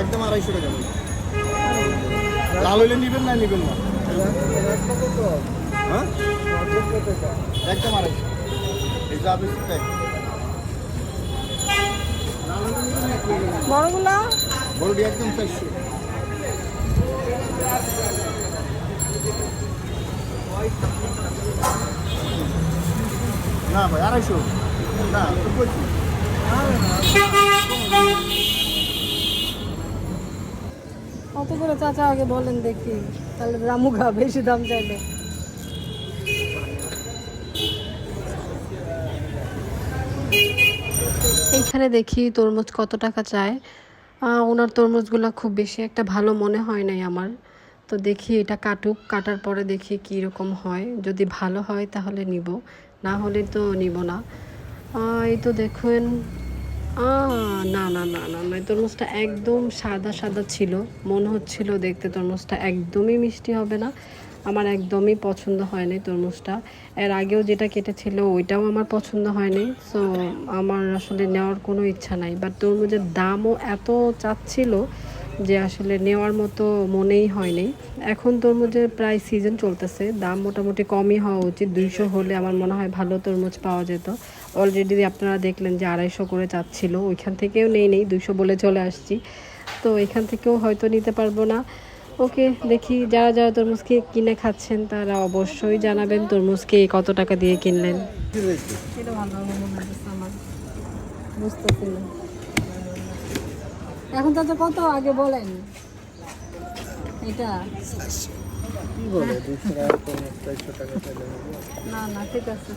একদম আড়াইশো টাকা লাল হইলে নিবেন না নিবেন না? হ্যাঁ? একদম আড়াইশো। এই যে আপনি সেটাই। বড়গুলা বড়টি একদম চারশো। না ভাই আড়াইশো। না তো বলছি কত করে চাচা আগে বলেন দেখি। তাহলে রামুগা বেশি দাম চাইলে। এইখানে দেখি তরমুজ কত টাকা চায়। ওনার তরমুজগুলো খুব বেশি, একটা ভালো মনে হয় নাই আমার। তো দেখি এটা কাটুক, কাটার পরে দেখি কী রকম হয়। যদি ভালো হয় তাহলে নিব, না হলে তো নিব না। এই তো দেখুন না না না না না, তরমুজটা একদম সাদা সাদা ছিল। মনে হচ্ছিল দেখতে তরমুজটা একদমই মিষ্টি হবে না। আমার একদমই পছন্দ হয়নি তরমুজটা। এর আগেও যেটা কেটেছিল, ওইটাও আমার পছন্দ হয়নি সো আমার আসলে নেওয়ার কোনো ইচ্ছা নাই। বাট তরমুজের দামও এত চাচ্ছিল যে আসলে নেওয়ার মতো মনেই হয়নি। এখন তরমুজের প্রায় সিজন চলতেছে। দাম মোটামুটি কমই হওয়া উচিত। দুইশো হলে আমার মনে হয় ভালো তরমুজ পাওয়া যেত। অলরেডি আপনারা দেখলেন যে আড়াইশো করে চাচ্ছিল। ওইখান থেকেও নেই নেই। দুইশো বলে চলে আসছি। তো এখান থেকেও হয়তো নিতে পারব না। ওকে, দেখি যারা যারা তরমুজকে কিনে খাচ্ছেন, তারা অবশ্যই জানাবেন তরমুজকে কত টাকা দিয়ে কিনলেন। বুঝতেছি না। এখন তো কত আগে বলেন? এটা? কি বলে? দুশো টাকা না না ঠিক আছে।